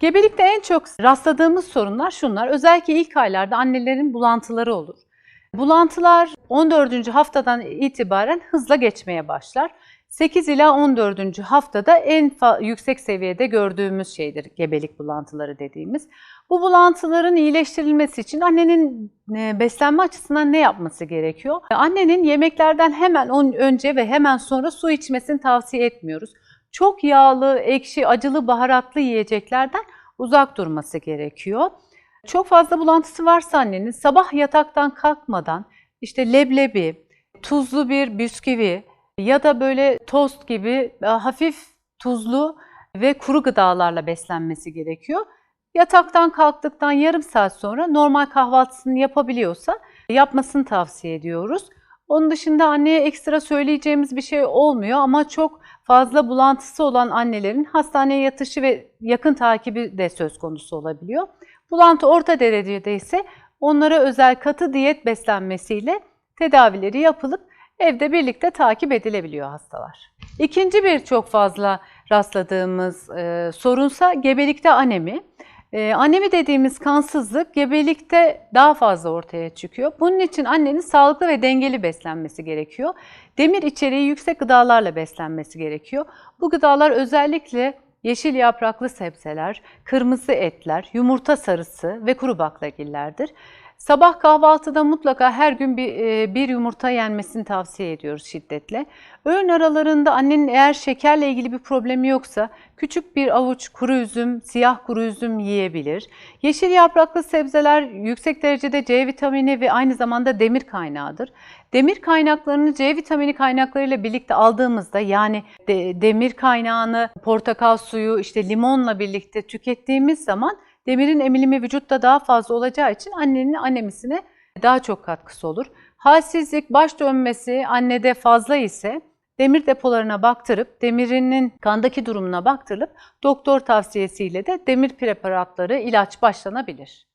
Gebelikte en çok rastladığımız sorunlar şunlar. Özellikle ilk aylarda annelerin bulantıları olur. Bulantılar 14. haftadan itibaren hızla geçmeye başlar. 8 ila 14. haftada en yüksek seviyede gördüğümüz şeydir gebelik bulantıları dediğimiz. Bu bulantıların iyileştirilmesi için annenin e, beslenme açısından ne yapması gerekiyor? Annenin yemeklerden hemen önce ve hemen sonra su içmesini tavsiye etmiyoruz. Çok yağlı, ekşi, acılı, baharatlı yiyeceklerden uzak durması gerekiyor. Çok fazla bulantısı varsa annenin sabah yataktan kalkmadan işte leblebi, tuzlu bir bisküvi ya da böyle tost gibi e, hafif tuzlu ve kuru gıdalarla beslenmesi gerekiyor. Yataktan kalktıktan yarım saat sonra normal kahvaltısını yapabiliyorsa yapmasını tavsiye ediyoruz. Onun dışında anneye ekstra söyleyeceğimiz bir şey olmuyor ama çok fazla bulantısı olan annelerin hastaneye yatışı ve yakın takibi de söz konusu olabiliyor. Bulantı orta derecede ise onlara özel katı diyet beslenmesiyle tedavileri yapılıp evde birlikte takip edilebiliyor hastalar. İkinci bir çok fazla rastladığımız e, sorunsa gebelikte anemi. E, anemi dediğimiz kansızlık gebelikte daha fazla ortaya çıkıyor. Bunun için annenin sağlıklı ve dengeli beslenmesi gerekiyor. Demir içeriği yüksek gıdalarla beslenmesi gerekiyor. Bu gıdalar özellikle yeşil yapraklı sebzeler, kırmızı etler, yumurta sarısı ve kuru baklagillerdir. Sabah kahvaltıda mutlaka her gün bir, e, bir yumurta yenmesini tavsiye ediyoruz şiddetle. Öğün aralarında annenin eğer şekerle ilgili bir problemi yoksa küçük bir avuç kuru üzüm, siyah kuru üzüm yiyebilir. Yeşil yapraklı sebzeler yüksek derecede C vitamini ve aynı zamanda demir kaynağıdır. Demir kaynaklarını C vitamini kaynaklarıyla birlikte aldığımızda yani de- demir kaynağını portakal suyu, işte limonla birlikte tükettiğimiz zaman demirin emilimi vücutta daha fazla olacağı için annenin anemisine daha çok katkısı olur. Halsizlik, baş dönmesi annede fazla ise demir depolarına baktırıp demirinin kandaki durumuna baktırılıp doktor tavsiyesiyle de demir preparatları ilaç başlanabilir.